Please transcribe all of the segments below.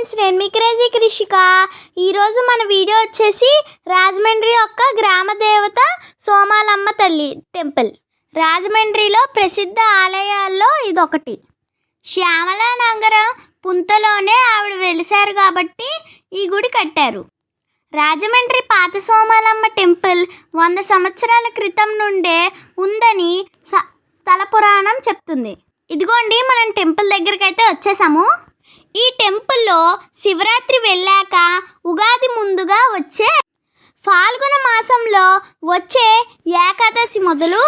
Friends నేను మీ crazy Krishika ఈరోజు మన వీడియో వచ్చేసి రాజమండ్రి యొక్క గ్రామ దేవత సోమాలమ్మ తల్లి టెంపుల్. రాజమండ్రిలో ప్రసిద్ధ ఆలయాల్లో ఇదొకటి. శ్యామల నగరం పుంతలోనే ఆవిడ వెలిశారు కాబట్టి ఈ గుడి కట్టారు. రాజమండ్రి పాత సోమాలమ్మ టెంపుల్ వంద సంవత్సరాల క్రితం నుండే ఉందని స- స్థల పురాణం చెప్తుంది. ఇదిగోండి మనం టెంపుల్ దగ్గరికి అయితే వచ్చేసాము. ఈ టెంపుల్లో శివరాత్రి వెళ్ళాక ఉగాది ముందుగా వచ్చే ఫాల్గుణ మాసంలో వచ్చే ఏకాదశి మొదలు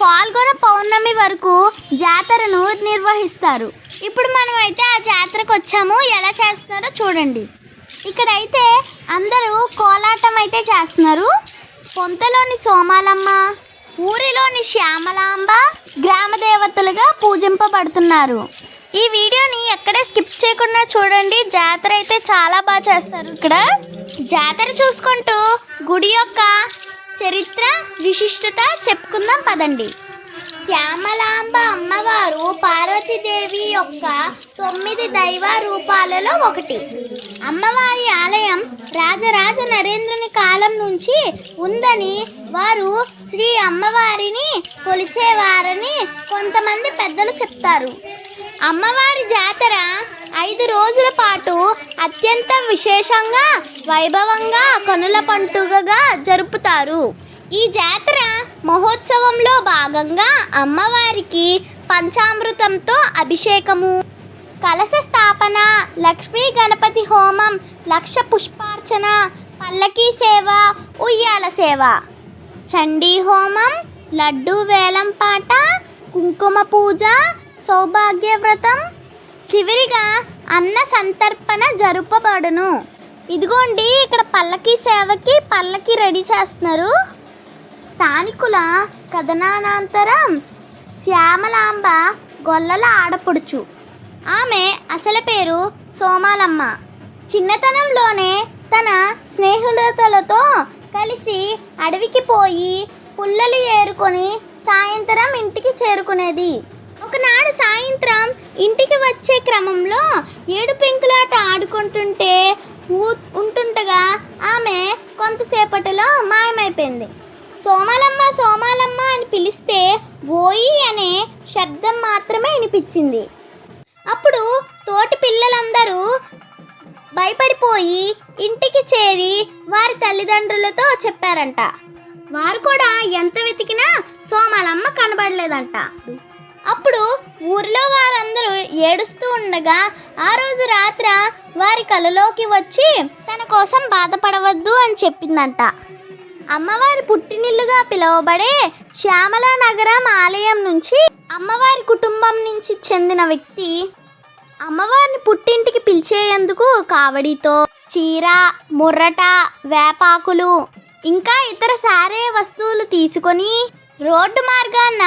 ఫాల్గుణ పౌర్ణమి వరకు జాతరను నిర్వహిస్తారు. ఇప్పుడు మనం అయితే ఆ జాతరకు వచ్చాము. ఎలా చేస్తున్నారో చూడండి. ఇక్కడైతే అందరూ కోలాటం అయితే చేస్తున్నారు. పొంతలోని సోమాలమ్మ ఊరిలోని శ్యామలాంబ గ్రామ దేవతలుగా పూజింపబడుతున్నారు. ఈ వీడియోని ఎక్కడే స్కిప్ చేయకుండా చూడండి. జాతర అయితే చాలా బాగా చేస్తారు ఇక్కడ. జాతర చూసుకుంటూ గుడి యొక్క చరిత్ర విశిష్టత చెప్పుకుందాం పదండి. శ్యామలాంబ అమ్మవారు పార్వతీదేవి యొక్క తొమ్మిది దైవ రూపాలలో ఒకటి. అమ్మవారి ఆలయం రాజరాజ నరేంద్రుని కాలం నుంచి ఉందని వారు శ్రీ అమ్మవారిని కొలిచేవారని కొంతమంది పెద్దలు చెప్తారు. అమ్మవారి జాతర ఐదు రోజుల పాటు అత్యంత విశేషంగా వైభవంగా కనుల పండుగగా జరుపుతారు. ఈ జాతర మహోత్సవంలో భాగంగా అమ్మవారికి పంచామృతంతో అభిషేకము. కలశ స్థాపన లక్ష్మీ గణపతి హోమం లక్ష పుష్పార్చన పల్లకీ సేవ ఉయ్యాల సేవ. చండీ హోమం లడ్డూ వేలం పాట కుంకుమ పూజ సౌభాగ్యవ్రతం చివరిగా అన్న సంతర్పణ జరుపబడును. ఇదిగోండి ఇక్కడ పల్లకి సేవకి పల్లకి రెడీ చేస్తున్నారు. స్థానికుల కథనానంతరం శ్యామలాంబ గొల్లల ఆడపడుచు. ఆమె అసలు పేరు సోమాలమ్మ. చిన్నతనంలోనే తన స్నేహితులతో కలిసి అడవికి పోయి పుల్లలు ఏరుకొని సాయంత్రం ఇంటికి చేరుకునేది. ఒకనాడు సాయంత్రం ఇంటికి వచ్చే క్రమంలో ఏడు పెంకులాట ఆడుకుంటుంటే ఉంటుండగా ఆమె కొంతసేపటిలో మాయమైపోయింది. సోమాలమ్మ సోమాలమ్మ అని పిలిస్తే ఓయి అనే శబ్దం మాత్రమే వినిపించింది. అప్పుడు తోటి పిల్లలందరూ భయపడిపోయి ఇంటికి చేరి వారి తల్లిదండ్రులతో చెప్పారంట. వారు కూడా ఎంత వెతికినా సోమాలమ్మ కనబడలేదంట. అప్పుడు ఊరిలో వారందరూ ఏడుస్తూ ఉండగా ఆ రోజు రాత్ర వారి కలలోకి వచ్చి తన కోసం బాధపడవద్దు అని చెప్పిందంట. అమ్మవారి పుట్టినిల్లుగా పిలువబడే శ్యామల నగరం ఆలయం నుంచి అమ్మవారి కుటుంబం నుంచి చెందిన వ్యక్తి అమ్మవారిని పుట్టింటికి పిలిచేందుకు కావడితో చీర ముర్రట వేపాకులు ఇంకా ఇతర సారే వస్తువులు తీసుకొని రోడ్డు మార్గాన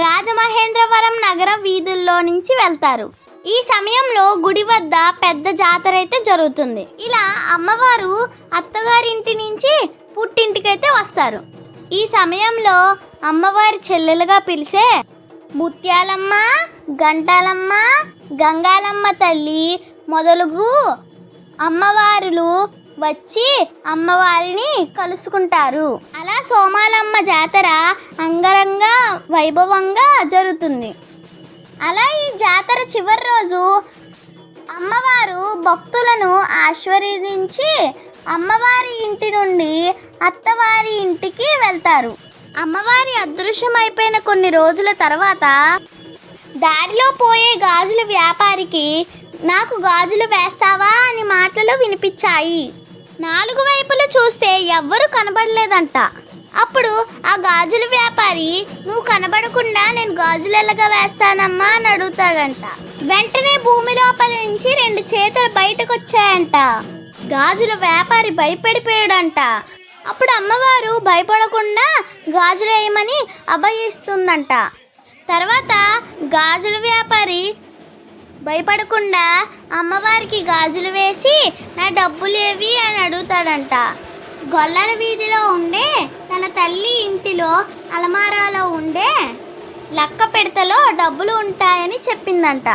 రాజమహేంద్రవరం నగర వీధుల్లో నుంచి వెళ్తారు. ఈ సమయంలో గుడి వద్ద పెద్ద జాతర అయితే జరుగుతుంది. ఇలా అమ్మవారు అత్తగారింటి నుంచి పుట్టింటికైతే వస్తారు. ఈ సమయంలో అమ్మవారి చెల్లెలుగా పిలిచే ముత్యాలమ్మ గంటాలమ్మ గంగాలమ్మ తల్లి మొదలుగు అమ్మవారులు వచ్చి అమ్మవారిని కలుసుకుంటారు. అలా సోమాలమ్మ జాతర అంగరంగ వైభవంగా జరుగుతుంది. అలా ఈ జాతర చివరి రోజు అమ్మవారు భక్తులను ఆశీర్వదించి అమ్మవారి ఇంటి నుండి అత్తవారి ఇంటికి వెళ్తారు. అమ్మవారి అదృశ్యమైపోయిన కొన్ని రోజుల తర్వాత దారిలో పోయే గాజుల వ్యాపారికి నాకు గాజులు వేస్తావా అని మాటలు వినిపించాయి. నాలుగు వైపులు చూస్తే ఎవ్వరూ కనబడలేదంట. అప్పుడు ఆ గాజుల వ్యాపారి నువ్వు కనబడకుండా నేను గాజులు ఎలాగా వేస్తానమ్మా అని అడుగుతాడంట. వెంటనే భూమి లోపల నుంచి రెండు చేతులు బయటకు వచ్చాయంట గాజుల వ్యాపారి భయపడిపోయాడంట. అప్పుడు అమ్మవారు భయపడకుండా గాజులు వేయమని అభయిస్తుందంట. తర్వాత గాజుల వ్యాపారి భయపడకుండా అమ్మవారికి గాజులు వేసి నా డబ్బులు ఏవి అని అడుగుతాడంట. గొల్లల వీధిలో ఉండే తన తల్లి ఇంటిలో అలమారాలో ఉండే లక్క పెడతలో డబ్బులు ఉంటాయని చెప్పిందంట.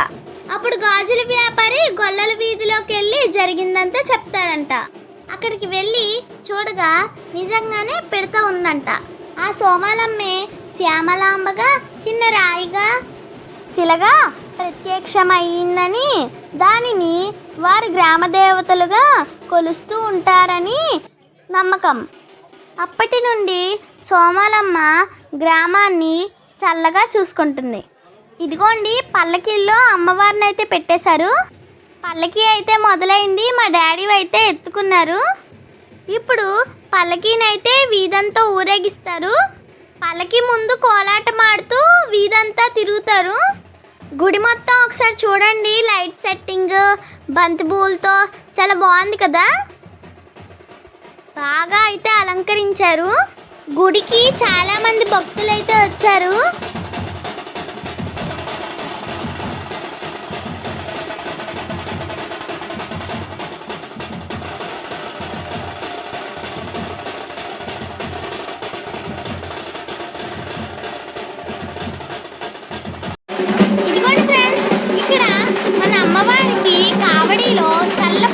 అప్పుడు గాజుల వ్యాపారి గొల్లల వీధిలోకి వెళ్ళి జరిగిందంతా చెప్తాడంట. అక్కడికి వెళ్ళి చూడగా నిజంగానే పిడత ఉందంట. ఆ సోమాలమ్మే శ్యామలాంబగా చిన్న రాయిగా శిలగా ప్రత్యక్షమైందని దానిని వారి గ్రామ దేవతలుగా కొలుస్తూ ఉంటారని నమ్మకం. అప్పటి నుండి సోమాలమ్మ గ్రామాన్ని చల్లగా చూసుకుంటుంది. ఇదిగోండి పల్లకిల్లో అమ్మవారిని అయితే పెట్టేశారు. పల్లకి అయితే మొదలైంది మా డాడీ అయితే ఎత్తుకున్నారు. ఇప్పుడు పల్లకీనైతే వీధంతా ఊరేగిస్తారు. పల్లకి ముందు కోలాటమాడుతూ వీధంతా తిరుగుతారు. గుడి మొత్తం ఒకసారి చూడండి లైట్ సెట్టింగ్ బంతి పూలతో. చాలా బాగుంది కదా? బాగా అయితే అలంకరించారు. గుడికి చాలా మంది భక్తులు అయితే వచ్చారు.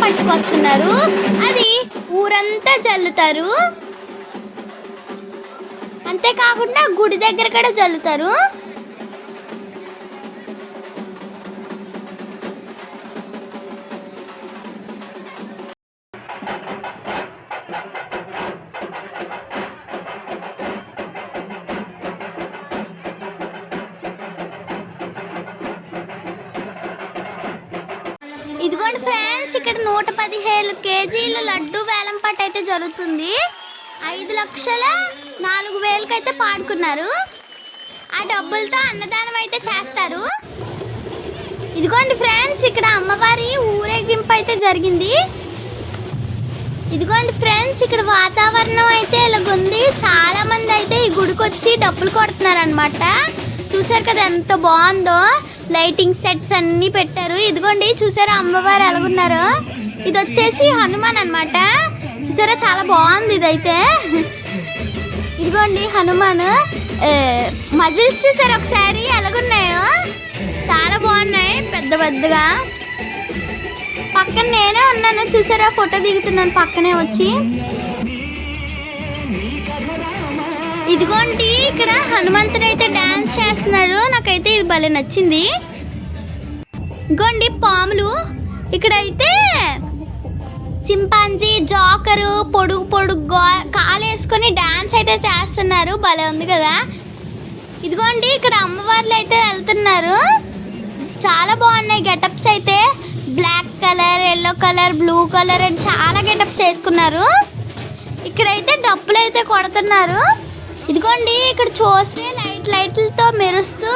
పట్టుకొస్తున్నారు. అది ఊరంతా జల్లుతారు. అంతేకాకుండా గుడి దగ్గర కూడా జల్లుతారు. ఇక్కడ నూట పదిహేను కేజీల లడ్డు వేలంపాట అయితే జరుగుతుంది. ఐదు లక్షల నాలుగు వేలకు అయితే పాడుకున్నారు. ఆ డబ్బులతో అన్నదానం అయితే చేస్తారు. ఇదిగోండి ఫ్రెండ్స్ ఇక్కడ అమ్మవారి ఊరేగింపు అయితే జరిగింది. ఇదిగోండి ఫ్రెండ్స్ ఇక్కడ వాతావరణం అయితే ఇలాగుంది. చాలామంది అయితే ఈ గుడికి వచ్చి డబ్బులు కొడుతున్నారు అనమాట చూసారు కదా ఎంత బాగుందో? లైటింగ్ సెట్స్ అన్నీ పెట్టారు. ఇదిగోండి చూసారా అమ్మవారు ఎలాగున్నారు ఇది వచ్చేసి హనుమాన్ అన్నమాట. చూసారా చాలా బాగుంది ఇదైతే. ఇదిగోండి హనుమాన్. మజిల్స్ చూసారు ఒకసారి? ఎలాగున్నాయో? చాలా బాగున్నాయి పెద్ద పెద్దగా. పక్కన నేనే ఉన్నాను. చూసారా ఫోటో దిగుతున్నాను పక్కనే వచ్చి. ఇదిగోండి ఇక్కడ హనుమంతుడు అయితే భలే నచ్చింది. ఇదిగోండి పాములు. ఇక్కడైతే చింపాంజీ జాకరు పొడుగు పొడుగు కాలేసుకొని డాన్స్ అయితే చేస్తున్నారు. భలే ఉంది కదా. ఇదిగోండి ఇక్కడ అమ్మవార్లు అయితే వెళ్తున్నారు. చాలా బాగున్నాయి గెటప్స్ అయితే. Black colour yellow colour blue colour అని చాలా గెటప్స్ వేసుకున్నారు. ఇక్కడైతే డప్పులు అయితే కొడుతున్నారు. ఇదిగోండి ఇక్కడ చూస్తే లైట్ లైట్లతో మెరుస్తూ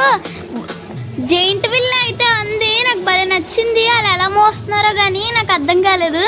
జెయింట్ విల్ అయితే ఉంది నాకు భలే నచ్చింది. వాళ్ళు ఎలా మోస్తున్నారో కానీ నాకు అర్థం కాలేదు.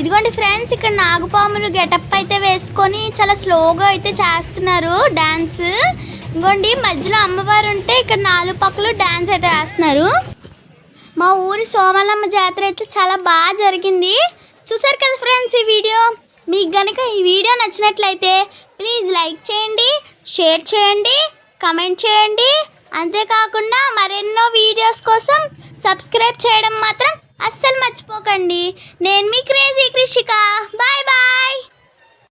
ఇదిగోండి ఫ్రెండ్స్ ఇక్కడ నాగుపాములు గెటప్ అయితే వేసుకొని చాలా స్లోగా అయితే చేస్తున్నారు డాన్స్. ఇదిగోండి మధ్యలో అమ్మవారు ఉంటే ఇక్కడ నాలుగు పక్కలు డాన్స్ అయితే వేస్తున్నారు. మా ఊరి సోమలమ్మ జాతర అయితే చాలా బాగా జరిగింది. చూసారు కదా ఫ్రెండ్స్ ఈ వీడియో? మీకు కనుక ఈ వీడియో నచ్చినట్లయితే ప్లీజ్ లైక్ చేయండి షేర్ చేయండి కమెంట్ చేయండి. అంతేకాకుండా మరెన్నో వీడియోస్ కోసం సబ్స్క్రైబ్ చేయడం మాత్రం అస్సలు మర్చిపోకండి. నేను మీ క్రేజీ కృషిక. Bye bye.